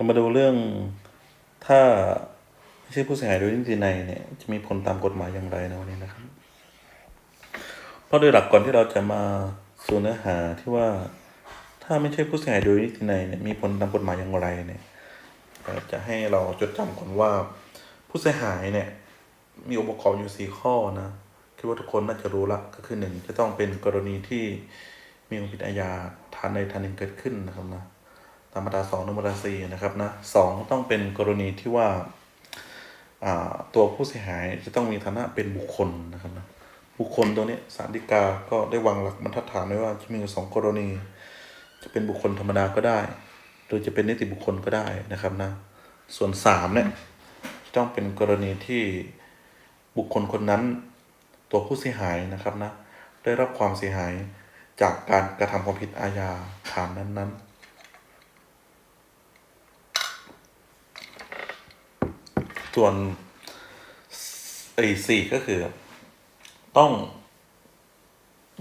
เรามาดูเรื่องถ้าไม่ใช่ผู้เสียหายโดยนิตินัยเนี่ยจะมีผลตามกฎหมายอย่างไรในวันนี้นะครับ เพราะโดยหลักก่อนที่เราจะมาสู่เนื้อหาที่ว่าถ้าไม่ใช่ผู้เสียหายโดยนิตินัยเนี่ยมีผลตามกฎหมายอย่างไรเนี่ยจะให้เราจดจำก่อนว่า ผู้เสียหายเนี่ยมีองค์ประกอบอยู่สี่ข้อนะคิดว่าทุกคนน่าจะรู้ละก็คือหนึ่งจะต้องเป็นกรณีที่มีความผิดอาญาฐานใดฐานหนึ่งเกิดขึ้นนะครับนะ ตามมาตราสองหรือมาตราสี่นะครับนะสองต้องเป็นกรณีที่ว่าตัวผู้เสียหายจะต้องมีฐานะเป็นบุคคลนะครับนะบุคคลตัวนี้สารดีกาก็ได้วางหลักบรรทัดฐานไว้ว่าจะมีอยู่สองกรณี จะเป็นบุคคลธรรมดาก็ได้ หรือจะเป็นนิติบุคคลก็ได้นะครับนะส่วนสามเนี่ยจะต้องเป็นกรณีที่บุคคลคนนั้น ตัวผู้เสียหายนะครับนะได้รับความเสียหายจากการกระทำความผิดอาญาฐานนั้นๆ ส่วนไอ้สี่ก็คือ ต้อง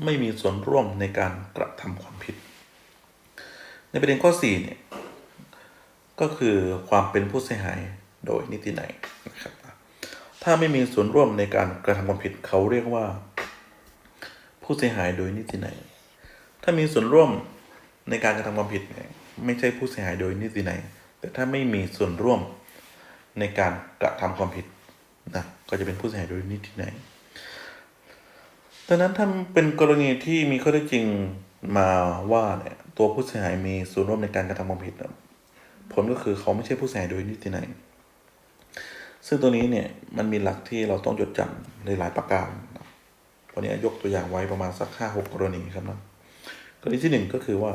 ไม่มีส่วนร่วมในการกระทำความผิด ในประเด็นข้อสี่เนี่ยก็คือความเป็นผู้เสียหายโดยนิติไหนยนะครับ ถ้าไม่มีส่วนร่วมในการกระทำความผิดเขาเรียกว่า ผู้เสียหายโดยนิติไหนยถ้ามีส่วนร่วมในการกระทำความผิดเนี่ยไม่ใช่ผู้เสียหายโดยนิติไหนยแต่ถ้าไม่มีส่วนร่วม ในการกระทำความผิดนะก็จะเป็นผู้เสียหายโดยนิติไหนยดังนั้นถ้าเป็นกรณีที่มีข้อเท็จจริงมาว่าเนี่ยตัวผู้เสียหายมีส่วนร่วมในการกระทำความผิดนะผลก็คือเขาไม่ใช่ผู้เสียหายโดยนิติไหนยซึ่งตัวนี้เนี่ยมันมีหลักที่เราต้องจดจำในหลายประการวันนี้ยกตัวอย่างไว้ประมาณสักห้าหกกรณีครับนะกรณีที่หนึ่งก็คือว่า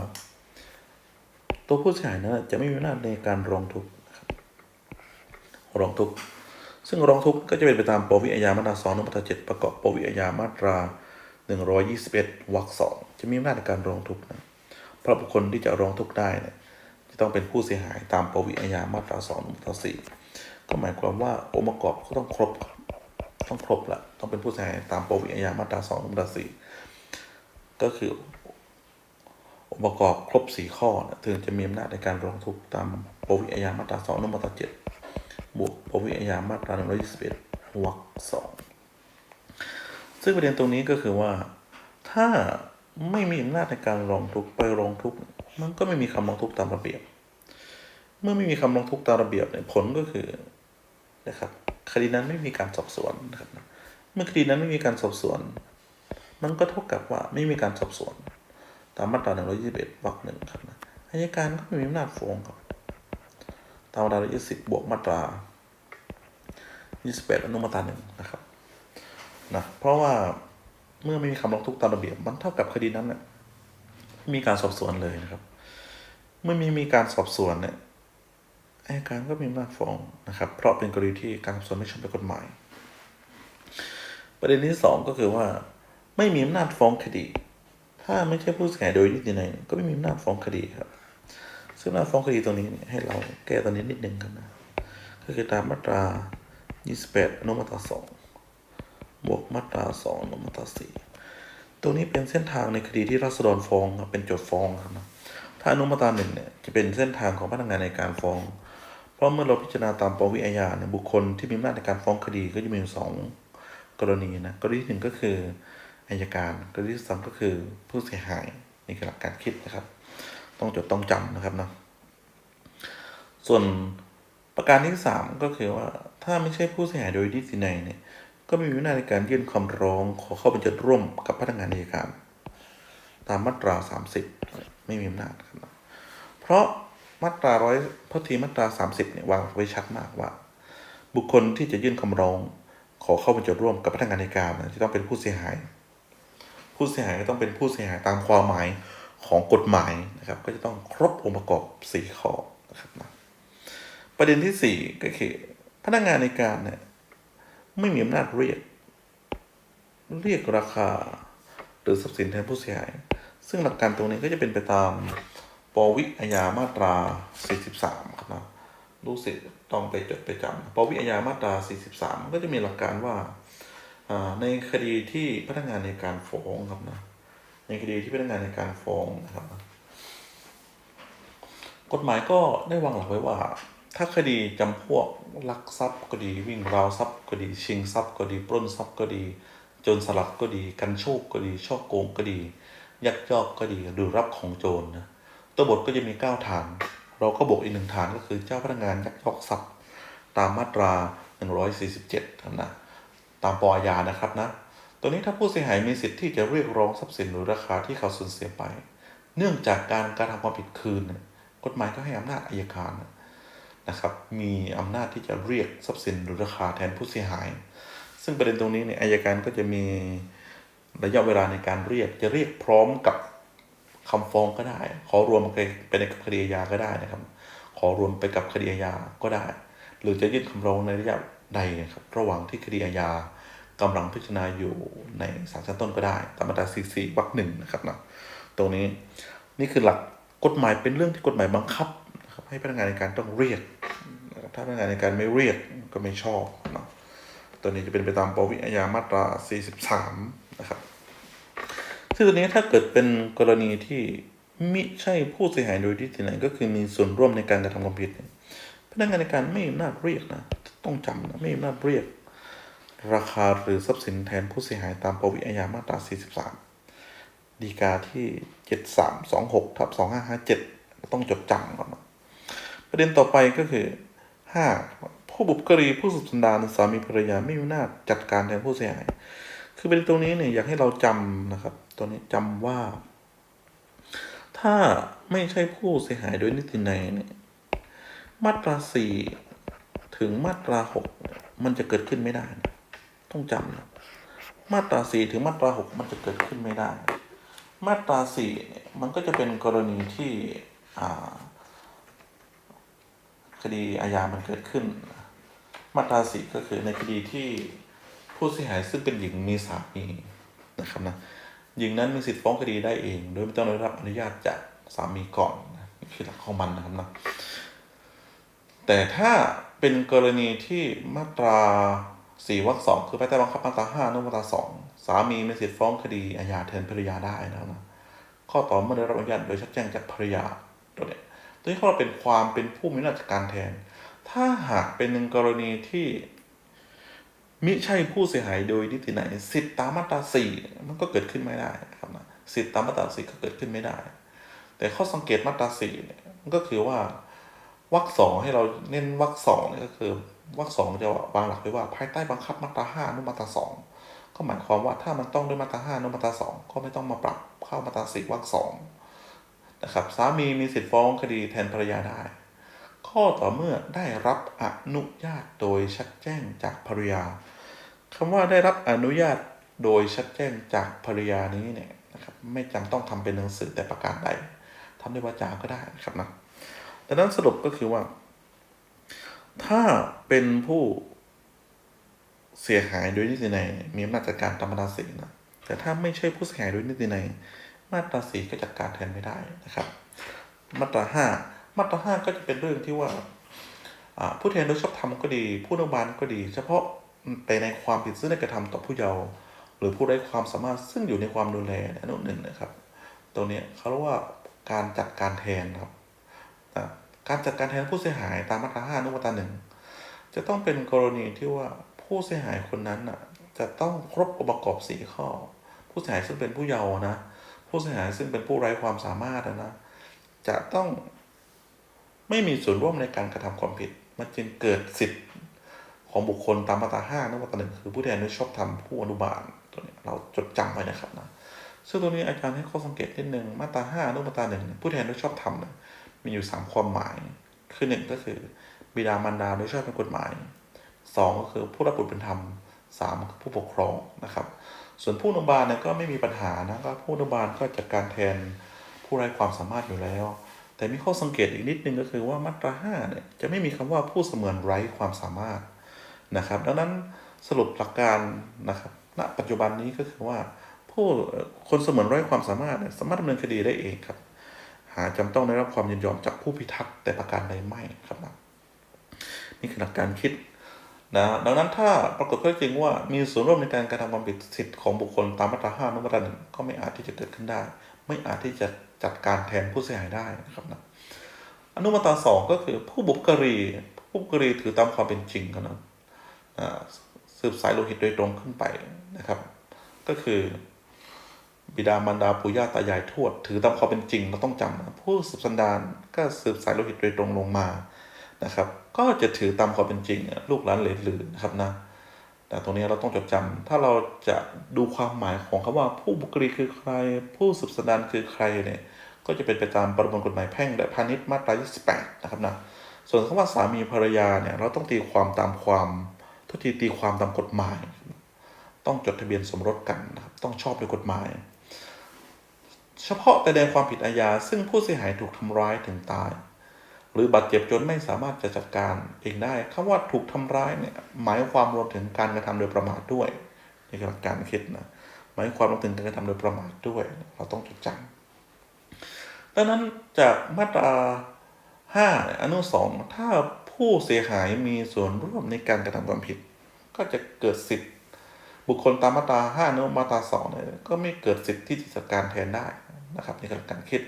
ตัวผู้เสียหายนั้นจะไม่มีอำนาจในการร้องทุกข์ ร้องทุกข์ซึ่งร้องทุกข์ก็จะเป็นไปตามปวิอาญามาตราสองมาตราเจ็ดประกอบปวิอาญามาตราหนึ่งร้อยยี่สิบเอ็ดวรรคสองจะมีอำนาจในการร้องทุกข์นะเพราะบุคคลที่จะร้องทุกข์ได้เนี่ยจะต้องเป็นผู้เสียหายตามปวิอาญามาตราสองมาตราสี่ก็หมายความว่าองค์ประกอบก็ต้องครบครับต้องครบละต้องเป็นผู้เสียหายตามปวิอาญามาตราสองมาตราสี่ก็คือองค์ประกอบครบสี่ข้อนะถึงจะมีอำนาจในการร้องทุกข์ตามปวิอาญามาตราสองมาตราเจ็ด บวกปวิอาญามาตราหนึ่งร้อยยี่สิบเอ็ดวรรคสองซึ่งประเด็นตรงนี้ก็คือว่า ถ้าไม่มีอำนาจในการร้องทุกข์ไปร้องทุกข์มันก็ไม่มีคำร้องทุกข์ตามระเบียบ เมื่อไม่มีคำร้องทุกข์ตามระเบียบเนี่ยผลก็คือนะครับคดีนั้นไม่มีการสอบสวนนะครับเมื่อคดีนั้นไม่มีการสอบสวน มันก็เท่ากับว่าไม่มีการสอบสวน ตามมาตราหนึ่งร้อยยี่สิบอ็ดวรรคหนึ่งครับนะอายการก็ไม่มีอำนาจฟ้องครับ ตามมาตรายี่สิบบวกมาตรายี่สิบแปดอนุมาตราหนึ่งนะครับนะเพราะว่าเมื่อไม่มีคำร้องทุกข์ตามระเบียบ มันเท่ากับคดีนั้นเนี่ยไม่มีการสอบสวนเลยนะครับ เมื่อมีมีการสอบสวนเนี่ยอายการก็มีอำนาจฟ้องนะครับ เพราะเป็นกรณีที่การสอบสวนไม่ชอบด้วยกฎหมาย ประเด็นที่สองก็คือว่า ไม่มีอำนาจฟ้องคดี ถ้าไม่ใช่ผู้เสียหายโดยนิตินัยก็ไม่มีอำนาจฟ้องคดีครับ ซึ่งอำนาฟ้องคดีตรงนี้ให้เราแก้ตรงนี้นิดนึงครับนะ ก็คือตามมาตรา 28อนุมาตรา 2 บวกมาตรา 2อนุมาตรา4ตรงนี้เป็นเส้นทางในคดีที่รัษฎรฟ้องครับเป็นโจทย์ฟ้องครับนะถ้าอนุมาตราหนึ่งเนี่ยจะเป็นเส้นทางของพนักงานในการฟ้อง เพราะเมื่อเราพิจารณาตามปวิอาญาเนี่ยบุคคลที่มีอำนาจในการฟ้องคดีก็จะมีอยู่สองกรณีนะกรณีที่หนึ่งก็คืออายการกรณีที่สองก็คือผู้เสียหายนี่คือหลักการคิดนะครับ ต้องจดต้องจำนะครับนะส่วนประการที่สามก็คือว่าถ้าไม่ใช่ผู้เสียหายโดยนิตินัยเนี่ยก็ไม่มีอำนาจในการยื่นคำร้องขอเข้าเป็นจดร่วมกับพนักงานอัยการตามมาตรา 30 ไม่มีอำนาจครับเพราะมาตราร้อยพระทีมาตรา 30เนี่ยวางไว้ชัดมากว่า บุคคลที่จะยื่นคำร้อง ขอเข้าเป็นโจทย์ร่วมกับพนักงานในการนะที่ต้องเป็นผู้เสียหาย ผู้เสียหายก็ต้องเป็นผู้เสียหายตามความหมาย ของกฎหมายนะครับ ก็จะต้องครบองค์ประกอบสี่ข้อนะครับนะประเด็นที่สี่ก็คือพนักงานในการเนี่ยไม่มีอำนาจเรียก เรียกราคา หรือทรัพย์สินแทนผู้เสียหาย ซึ่งหลักการตรงนี้ก็จะเป็นไปตามปวิอาญามาตรา 43 ครับนะรู้สึกต้องไปจดไปจำปวิอาญามาตรา 43 ก็จะมีหลักการว่าอ่าในคดีที่พนักงานในการฟ้องครับนะ ในคดีที่พนักงานในการฟ้องนะครับกฎหมายก็ได้วางหลักไว้ว่า ถ้าคดีจำพวกลักทรัพย์ก็ดี วิ่งราวทรัพย์ก็ดี ชิงทรัพย์ก็ดี ปล้นทรัพย์ก็ดี โจรสลัดก็ดี กันโชคก็ดี ช่อโกงก็ดี ยักยอกก็ดี หรือรับของโจรนะตัวบทก็จะมี 9 ฐาน เราก็บวกอีกหนึ่งฐานก็คือเจ้าพนักงานยักยอกทรัพย์ ตามมาตรา 147ครับนะตามปอาญานะครับนะ ตัวนี้ถ้าผู้เสียหายมีสิทธิ์ที่จะเรียกร้องทรัพย์สินหรือราคาที่เขาสูญเสียไป เนื่องจากการกระทำความผิดคืนกฎหมายก็ให้อำนาจอายการนะครับ มีอำนาจที่จะเรียกทรัพย์สินหรือราคาแทนผู้เสียหาย ซึ่งประเด็นตรงนี้เนี่ยอายการก็จะมีระยะเวลาในการเรียกจะเรียกพร้อมกับคำฟ้องก็ได้ ขอรวมไปในกับคดีอาญาก็ได้นะครับ ขอรวมไปกับคดีอาญาก็ได้ หรือจะยื่นคำร้องในระยะใดนะครับ ระหว่างที่คดีอาญา กำลังพิจารณาอยู่ในศาลชั้นต้นก็ได้ตามมาตรา44วรรคหนึ่งนะครับนะตรงนี้นี่คือหลักกฎหมายเป็นเรื่องที่กฎหมายบังคับนะครับให้พนักงานในการต้องเรียก ถ้าพนักงานในการไม่เรียกก็ไม่ชอบเนาะตัวนี้จะเป็นไปตามปวิอาญามาตรา 43 นะครับซึ่งตัวนี้ถ้าเกิดเป็นกรณีที่มิใช่ผู้เสียหายโดยที่ไหนก็คือมีส่วนร่วมในการกระทำความผิด พนักงานในการไม่มีอำนาจเรียกนะ ต้องจำนะไม่มีอำนาจเรียก ราคาหรือทรัพย์สินแทนผู้เสียหายตามปวิอาญามาตรา 43 ดีกาที่ 7326ทับ2557 ต้องจดจำก่อนนะประเด็นต่อไปก็คือ 5. ผู้บุกรีผู้สุดสันดานสามีภรรยาไม่มีอำนาจัดการแทนผู้เสียหาย คือประเด็นตรงนี้เนี่ยอยากให้เราจำนะครับ ตัวนี้จำว่า ถ้าไม่ใช่ผู้เสียหายโดยนิตินัยเนี่ยมาตราสี่ถึงมาตราหกมันจะเกิดขึ้นไม่ได้นะ ต้องจำนะมาตราสี่ถึงมาตราหกมันจะเกิดขึ้นไม่ได้ มาตราสี่เนี่ยมันก็จะเป็นกรณีที่คดีอาญามันเกิดขึ้น มาตราสี่ก็คือในคดีที่ผู้เสียหายซึ่งเป็นหญิงมีสามีนะครับนะหญิงนั้นมีสิทธิ์ฟ้องคดีได้เอง โดยไม่ต้องได้รับอนุญาตจากสามีก่อนนี่คือหลักของมันนะครับนะแต่ถ้าเป็นกรณีที่มาตรา สี่วรรคสองคือภายใต้บังคับมาตราห้านุมาตราสองสามีมีสิทธิ์ฟ้องคดีอาญาแทนภรรยาได้นะครับนะข้อต่อเมื่อได้รับอนุญาตโดยชัดแจ้งจากภรรยาตัวเนี้ยตัวนี้เขาเป็นความเป็นผู้มีอำนาจการแทน ถ้าหากเป็นหนึ่งกรณีที่มิใช่ผู้เสียหายโดยนิติไหนสิทธิตามมาตราสี่มันก็เกิดขึ้นไม่ได้นะครับนะสิทธิตามมาตราสี่ก็เกิดขึ้นไม่ได้ แต่ข้อสังเกตมาตราสี่เนี่ยมันก็คือว่าวรรคสองให้เราเน้นวรรคสองเนี่ยก็คือ วรรคสองจะวางหลักไว้ว่าภายใต้บังคับมาตราห้านุมาตราสองก็หมายความว่าถ้ามันต้องด้วยมาตราห้านุมาตราสองก็ไม่ต้องมาปรับเข้ามาตราสี่วรรคสองนะครับสามีมีสิทธิ์ฟ้องคดีแทนภรรยาได้ ข้อต่อเมื่อได้รับอนุญาตโดยชัดแจ้งจากภรรยาคำว่าได้รับอนุญาตโดยชัดแจ้งจากภรรยานี้เนี่ยนะครับไม่จำต้องทำเป็นหนังสือแต่ประการใดทำด้วยวาจาก็ได้นะครับนะดังนั้นสรุปก็คือว่า ถ้าเป็นผู้เสียหายโดยนิตินัยมีอำนาจจัดการตามมาตราสีนะแต่ถ้าไม่ใช่ผู้เสียหายโดยนิตินัยมาตราสีก็จัดการแทนไม่ได้นะครับ มาตราห้ามาตราห้าก็จะเป็นเรื่องที่ว่าผู้แทนโดยชอบธรรมก็ดี ผู้อนุบาลก็ดี เฉพาะไปในความผิดซึ่งได้กระทำต่อผู้เยาว์หรือผู้ไร้ความสามารถซึ่งอยู่ในความดูแลอนุหนึ่งนะครับตรงนี้เขาเรียกว่าการจัดการแทนครับ การจัดการแทนผู้เสียหายตามมาตราห้านุมาตราหนึ่งจะต้องเป็นกรณีที่ว่าผู้เสียหายคนนั้นอะ จะต้องครบองค์ประกอบสี่ข้อ ผู้เสียหายซึ่งเป็นผู้เยาว์นะ ผู้เสียหายซึ่งเป็นผู้ไร้ความสามารถนะ จะต้องไม่มีส่วนร่วมในการกระทำความผิด มันจึงเกิดสิทธิ์ของบุคคลตามมาตราห้านะมาตราหนึ่งคือผู้แทนโดยชอบธรรมผู้อนุบาลตัวนี้เราจดจำไว้นะครับนะซึ่งตัวนี้อาจารย์ให้ข้อสังเกตนิดนึงมาตราห้านุมาตราหนึ่งผู้แทนโดยชอบธรรมเนี่ย มีอยู่สามความหมาย คือหนึ่งก็คือ บิดามารดาโดยชอบเป็นกฎหมายสองก็คือผู้รับบุตรเป็นธรรมสามคือผู้ปกครองนะครับ ส่วนผู้อนุบาลเนี่ยก็ไม่มีปัญหานะก็ผู้อนุบาลก็จัดการแทนผู้ไร้ความสามารถอยู่แล้ว แต่มีข้อสังเกตอีกนิดนึงก็คือว่ามาตราห้าเนี่ยจะไม่มีคำว่าผู้เสมือนไร้ความสามารถนะครับ ดังนั้นสรุปหลักการนะครับณปัจจุบันนี้ก็คือว่าผู้คนเสมือนไร้ความสามารถเนี่ยสามารถดำเนินคดีได้เองครับ หาจำต้องได้รับความยินยอมจากผู้พิทักษ์แต่ประการใดไม่ครับนะนี่คือหลักการคิดนะดังนั้นถ้าปรากฏข้อจริงว่ามีส่วนร่วมในการกระทำความผิดสิทธิของบุคคลตามมาตราห้านุมาตราหนึ่งก็ไม่อาจที่จะเกิดขึ้นได้ ไม่อาจที่จะจัดการแทนผู้เสียหายได้นะครับนะอนุมาตราสองก็คือผู้บุกรี ผู้บุกรีถือตามความเป็นจริงเท่านั้นอ่าสืบสายโลหิตโดยตรงขึ้นไปนะครับ ก็คือ บิดามารดาปู่ย่าตายายทวด ถือตามความเป็นจริงเราต้องจำผู้สืบสันดานก็สืบสายโลหิตโดยตรงลงมานะครับ ก็จะถือตามความเป็นจริง ลูกหลานเหลนหรือนะครับนะแต่ตรงนี้เราต้องจดจำถ้าเราจะดูความหมายของคำว่าผู้บุกรีคือใคร ผู้สืบสันดานคือใครเนี่ยก็จะเป็นไปตามประมวลกฎหมายแพ่งและพาณิชย์มาตรา28นะครับนะส่วนคำว่าสามีภรรยาเนี่ยเราต้องตีความตามความทุกทีตีความตามกฎหมาย ต้องจดทะเบียนสมรสกันนะครับต้องชอบด้วยกฎหมาย เฉพาะแต่แดงความผิดอาญาซึ่งผู้เสียหายถูกทำร้ายถึงตาย หรือบาดเจ็บจนไม่สามารถจะจัดการเองได้คำว่าถูกทำร้ายเนี่ยหมายความรวมถึงการกระทำโดยประมาทด้วยนี่คือหลักการคิดนะหมายความรวมถึงการกระทำโดยประมาทด้วย เราต้องจดจำดังนั้นจากมาตราห้าอนุสองถ้าผู้เสียหายมีส่วนร่วมในการกระทำความผิด ก็จะเกิดสิทธิ์บุคคลตามมาตราห้าอนุมาตราสองเนี่ยก็ไม่เกิดสิทธิ์ที่จะจัดการแทนได้ นะครับนี่คือการคิด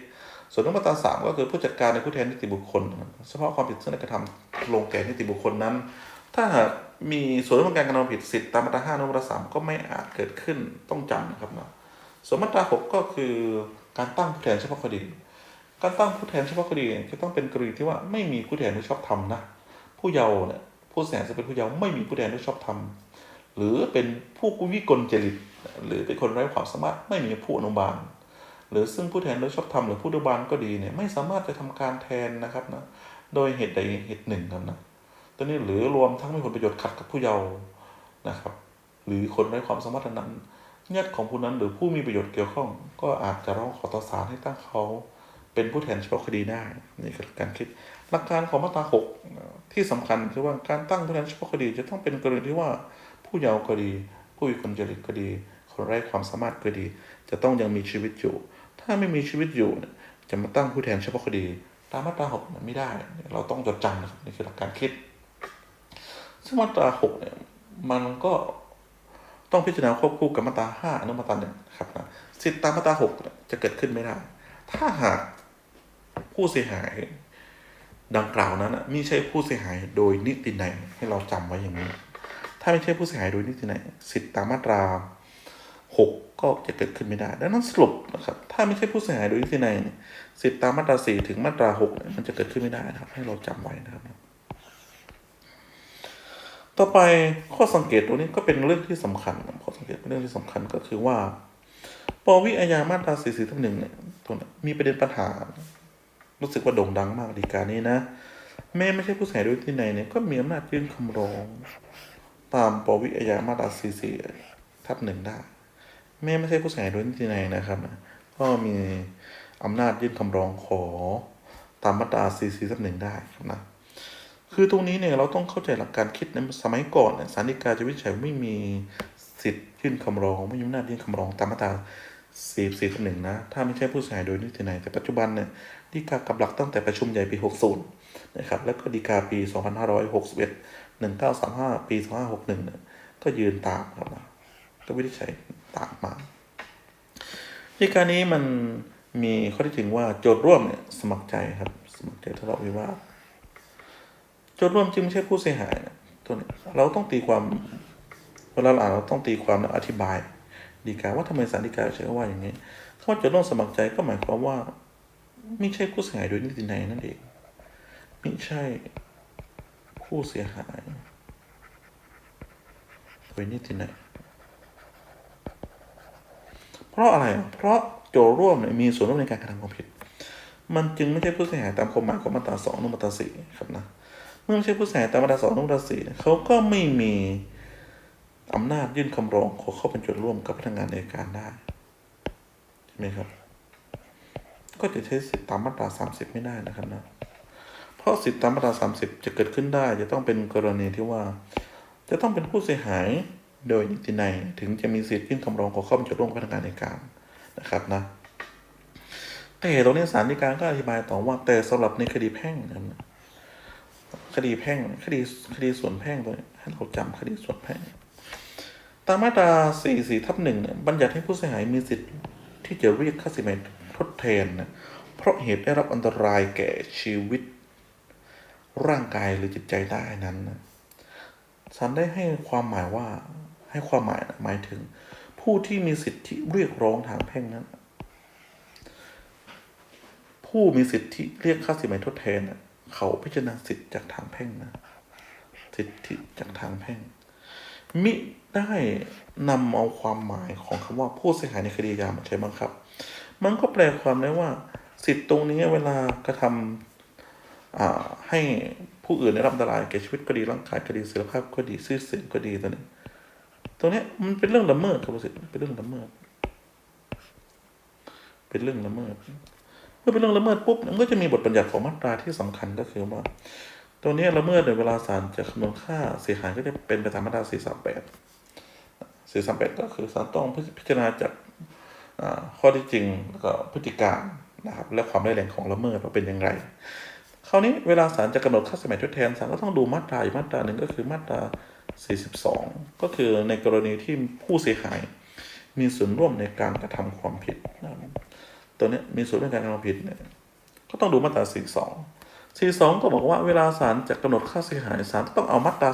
ส่วนมาตราสามก็คือผู้จัดการในผู้แทนนิติบุคคล เฉพาะความผิดซึ่งกระทำลงแก่นิติบุคคลนั้น ถ้ามีส่วนร่วมการกระทำผิดสิทธิตามมาตราห้าอนุมาตราสามก็ไม่อาจเกิดขึ้นต้องจำนะครับนะส่วนมาตราหกก็คือการตั้งผู้แทนเฉพาะคดี การตั้งผู้แทนเฉพาะคดีจะต้องเป็นกรณีที่ว่าไม่มีผู้แทนที่ชอบทำนะ ผู้เยาว์เนี่ยผู้เสียหายจะเป็นผู้เยาว์ไม่มีผู้แทนที่ชอบทำหรือเป็นผู้กุวิกลจริตหรือเป็นคนไร้ความสามารถไม่มีผู้อนุบาล หรือซึ่งผู้แทนโดยชอบธรรมหรือผู้ดูบาลก็ดีเนี่ยไม่สามารถจะทำการแทนนะครับนะโดยเหตุใดเหตุหนึ่งครับนะตัวนี้หรือรวมทั้งมีผลประโยชน์ขัดกับผู้เยาว์นะครับ หรือคนไร้ความสามารถนั้นญาติของผู้นั้นหรือผู้มีประโยชน์เกี่ยวข้อง ก็อาจจะร้องขอต่อศาลให้ตั้งเขาเป็นผู้แทนเฉพาะคดีได้นี่คือการคิดหลักการของมาตราหกที่สำคัญคือว่าการตั้งผู้แทนเฉพาะคดีจะต้องเป็นกรณีที่ว่าผู้เยาว์ก็ดี ผู้วิกลจริตก็ดี คนไร้ความสามารถก็ดี จะต้องยังมีชีวิตอยู่ ถ้าไม่มีชีวิตอยู่เนี่ยจะมาตั้งผู้แทนเฉพาะคดี ตามมาตราหกเนี่ยไม่ได้ เราต้องจดจำนะครับนี่คือหลักการคิด ซึ่งมาตราหกเนี่ยมันก็ต้องพิจารณาควบคู่กับมาตราห้าอนุมาตราหนึ่งครับนะสิทธิตามมาตราหกเนี่ยจะเกิดขึ้นไม่ได้ ถ้าหากผู้เสียหายดังกล่าวนั้นน่ะไม่ใช่ผู้เสียหายโดยนิตินัยให้เราจำไว้อย่างนี้ ถ้าไม่ใช่ผู้เสียหายโดยนิตินัยสิทธิตามมาตรา หกก็จะเกิดขึ้นไม่ได้ ดังนั้นสรุปนะครับถ้าไม่ใช่ผู้เสียหายโดยนิตินัยเนี่ยสิทธิตามมาตราสี่ถึงมาตราหกเนี่ยมันจะเกิดขึ้นไม่ได้นะครับ ให้เราจำไว้นะครับ ต่อไปข้อสังเกตตรงนี้ก็เป็นเรื่องที่สำคัญข้อสังเกตเป็นเรื่องที่สำคัญก็คือว่าปวิอาญามาตราสี่สี่ทับหนึ่งเนี่ยตรงนี้มีประเด็นปัญหา รู้สึกว่าโด่งดังมากดีการนี้นะแม้ไม่ใช่ผู้เสียหายโดยที่ไนเนี่ยก็มีอำนาจยื่นคำร้อง ตามปวิอาญามาตราสี่สี่ทับหนึ่งได้ แม้ไม่ใช่ผู้เสียหายโดยที่ไหนนะครับ ก็มีอำนาจยื่นคำร้องขอตามมาตราสี่สี่ทับหนึ่งได้ครับนะคือตรงนี้เนี่ยเราต้องเข้าใจหลักการคิดในสมัยก่อนเนี่ยสารฎีกาจะวินิจฉัยไม่มีสิทธิ์ยื่นคำร้องไม่มีอำนาจยื่นคำร้องตามมาตราสี่สี่หนึ่งนะถ้าไม่ใช่ผู้เสียหายโดยนิตินัยแต่ปัจจุบันเนี่ยฎีกากำหลักตั้งแต่ประชุมใหญ่ปี60นะครับแล้วก็ฎีกาปี 2561 1935 ปี 2561เนี่ยก็ยืนตามครับนะก็วินิจฉัย ตามมาฎีการนี้มันมีข้อที่ถึงว่าโจทย์ร่วมเนี่ยสมัครใจครับ สมัครใจทะเลาะวิวาทโจทย์ร่วมจึงไม่ใช่ผู้เสียหายนะตัวนี้เราต้องตีความเวลาเราอ่านเราต้องตีความและอธิบาย ดีกาว่าทำไมสารดีกาใช้ว่าอย่างนี้คำว่าโจทย์ร่วมสมัครใจก็หมายความว่า ไม่ใช่ผู้เสียหายโดยนิตินัยนั่นเองไม่ใช่ผู้เสียหายโดยนิตินัย เพราะอะไรอะเพราะโจร่วมมีส่วนร่วมในการกระทำความผิด มันจึงไม่ใช่ผู้เสียหายตามความหมายของมาตราสองนุมาตราสี่ครับนะ เมื่อไม่ใช่ผู้เสียหายตามมาตราสองนุมาตราสี่เขาก็ไม่มีอำนาจยื่นคำร้องขอเข้าเป็นโจร่วมกับพนักงานในการได้ใช่ไหมครับ ก็จะใช้สิทธิตามมาตราสามสิบไม่ได้นะครับนะ เพราะสิทธิตามมาตราสามสิบจะเกิดขึ้นได้ จะต้องเป็นกรณีที่ว่า จะต้องเป็นผู้เสียหาย โดยนิตินัยถึงจะมีสิทธิ์ยื่นคำร้องขอเข้าเป็นโจทย์ร่วมกับพนักงานในการนะครับนะแต่ตรงนี้ศาลฎีกาก็อธิบายต่อว่า แต่สำหรับในคดีแพ่งนะครับนคดีแพ่งคดีคดีส่วนแพ่งตัวนี้ให้เราจำคดีส่วนแพ่ง ตามมาตรา 4 4ทับหนึ่งเนี่ยบัญญัติให้ผู้เสียหายมีสิทธิ์ที่จะเรียกค่าสินไหมทดแทนนะเพราะเหตุได้รับอันตรายแก่ชีวิต ร่างกายหรือจิตใจได้นั้นนะศาลได้ให้ความหมายว่า ให้ความหมายนะหมายถึง ผู้ที่มีสิทธิเรียกร้องทางแพ่งนั้น ผู้มีสิทธิเรียกค่าสินไหมทดแทนน่ะเขาพิจารณาสิทธิจากทางแพ่งนะ สิทธิจากทางแพ่ง มิได้นำเอาความหมายของคำว่าผู้เสียหายในคดียามาใช้บังคับ มันก็แปลความได้ว่า สิทธิตรงนี้เวลากระทำให้ผู้อื่นได้รับอันตรายแก่ชีวิตก็ดีร่างกายก็ดีเสรีภาพก็ดีชื่อเสียงก็ดีตัวนี้ ตรงนี้มันเป็นเรื่องละเมิดครับรู้สึกเป็นเรื่องละเมิด เป็นเรื่องละเมิด เมื่อเป็นเรื่องละเมิดปุ๊บมันก็จะมีบทบัญญัติของมาตราที่สำคัญก็คือว่า ตรงนี้ละเมิดในเวลาศาลจะคำนวณค่าเสียหายก็จะเป็นไปตามมาตรา 438 438 ก็คือศาลต้องพิจารณาจากข้อที่จริงแล้วก็พฤติการนะครับ และความร้ายแรงของละเมิดว่าเป็นอย่างไรคราวนี้เวลาศาลจะกำหนดค่าสมัยทดแทนศาลก็ต้องดูมาตราอีกมาตราหนึ่งก็คือมาตรา 42 ก็คือในกรณีที่ผู้เสียหาย มีส่วนร่วมในการกระทำความผิดนะตัวนี้มีส่วนร่วมในการกระทำความผิดเนี่ยก็ต้องดูมาตรา 42 42 ก็บอกว่าเวลาศาลจะกำหนดค่าเสียหายศาลต้องเอามาตรา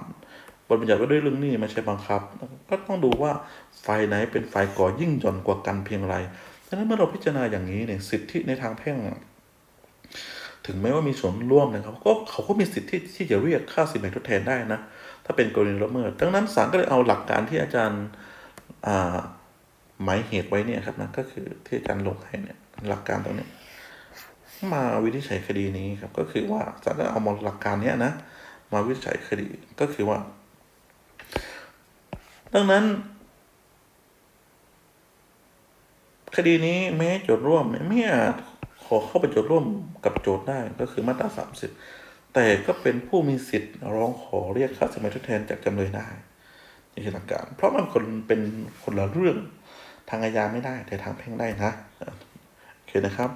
223บทบัญญัติว่าด้วยเรื่องนี้มาใช้บังคับ ก็ต้องดูว่าฝ่ายไหนเป็นฝ่ายก่อยิ่งหย่อนกว่ากันเพียงไรดังนั้นเมื่อเราพิจารณาอย่างนี้เนี่ยสิทธิในทางแพ่งถึงแม้ว่ามีส่วนร่วมนะครับ ก็เขาก็มีสิทธิที่ที่จะเรียกค่าสินไหมทดแทนได้นะ ถ้าเป็นกรณีละเมิดดังนั้นศาลก็เลยเอาหลักการที่อาจารย์หมายเหตุไว้เนี่ยครับนะก็คือที่อาจารย์ลงให้เนี่ยหลักการตรงนี้มาวินิจฉัยคดีนี้ครับ ก็คือว่าศาลก็เอามาหลักการเนี้ยนะมาวินิจฉัยคดีก็คือว่า ดังนั้น คดีนี้แม้โจทย์ร่วมไม่อาจขอเข้าไปโจทย์ร่วมกับโจทย์ได้ก็คือมาตราสามสิบ แต่ก็เป็นผู้มีสิทธิ์ร้องขอเรียกค่าสินไหมทดแทนจากจำเลยได้นี่คือหลักการ เพราะมันคนเป็นคนละเรื่องทางอาญาไม่ได้ แต่ทางแพ่งได้นะโอเคนะครับ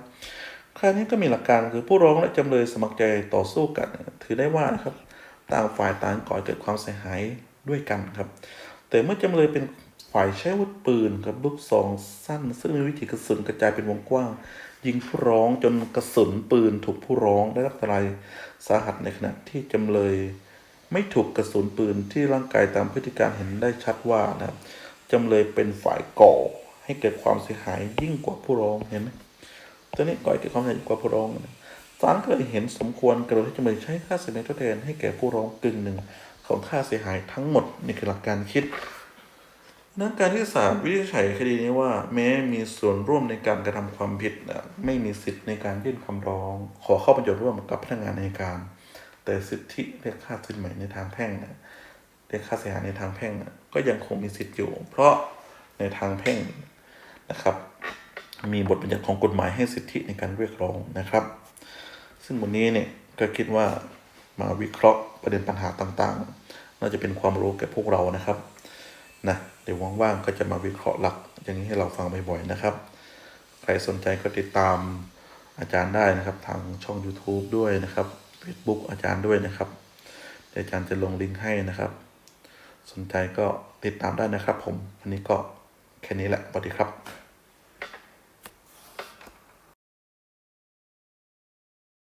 คราวนี้ก็มีหลักการคือผู้ร้องและจำเลยสมัครใจต่อสู้กัน ถือได้ว่านะครับต่างฝ่ายต่างก่อเกิดความเสียหายด้วยกันครับ แต่เมื่อจำเลยเป็นฝ่ายใช้อาวุธปืนกับลูกซองสั้น ซึ่งมีวิถีกระสุนกระจายเป็นวงกว้าง ยิงผู้ร้องจนกระสุนปืนถูกผู้ร้องได้รับอันตรายสาหัสในขณะที่จำเลย ไม่ถูกกระสุนปืนที่ร่างกายตามพฤติการเห็นได้ชัดว่านะครับจำเลยเป็นฝ่ายก่อให้เกิดความเสียหายยิ่งกว่าผู้ร้องเห็นไหมตัวนี้ก่อให้เกิดความเสียหายยิ่งกว่าผู้ร้องศาลก็เลยเห็นสมควรกระโดดให้จำเลยใช้ค่าเสียหายทดแทนให้แก่ผู้ร้องกึ่งหนึ่งของค่าเสียหายทั้งหมดนี่คือหลักการคิด นักการที่ศาลวินิจฉัยคดีนี้ว่า แม้มีส่วนร่วมในการกระทำความผิดนะไม่มีสิทธิ์ในการยื่นคำร้อง ขอเข้าประโยชน์ร่วมกับพนักงานในการ แต่สิทธิเรียกค่าสินไหมในทางแพ่งนะเรียกค่าเสียหายในทางแพ่งนะก็ยังคงมีสิทธิ์อยู่ เพราะในทางแพ่งนะครับ มีบทบัญญัติของกฎหมายให้สิทธิในการเรียกร้องนะครับ ซึ่งวันนี้เนี่ยก็คิดว่ามาวิเคราะห์ประเด็นปัญหาต่างๆ น่าจะเป็นความรู้แก่พวกเรานะครับนะ เดี๋ยวว่างๆก็จะมาวิเคราะห์หลัก อย่างนี้ให้เราฟังบ่อยๆนะครับ ใครสนใจก็ติดตามอาจารย์ได้นะครับ ทางช่อง YouTube ด้วยนะครับ Facebook อาจารย์ด้วยนะครับเดี๋ยวอาจารย์จะลงลิงก์ให้นะครับ สนใจก็ติดตามได้นะครับ ผมวันนี้ก็แค่นี้แหละสวัสดีครับ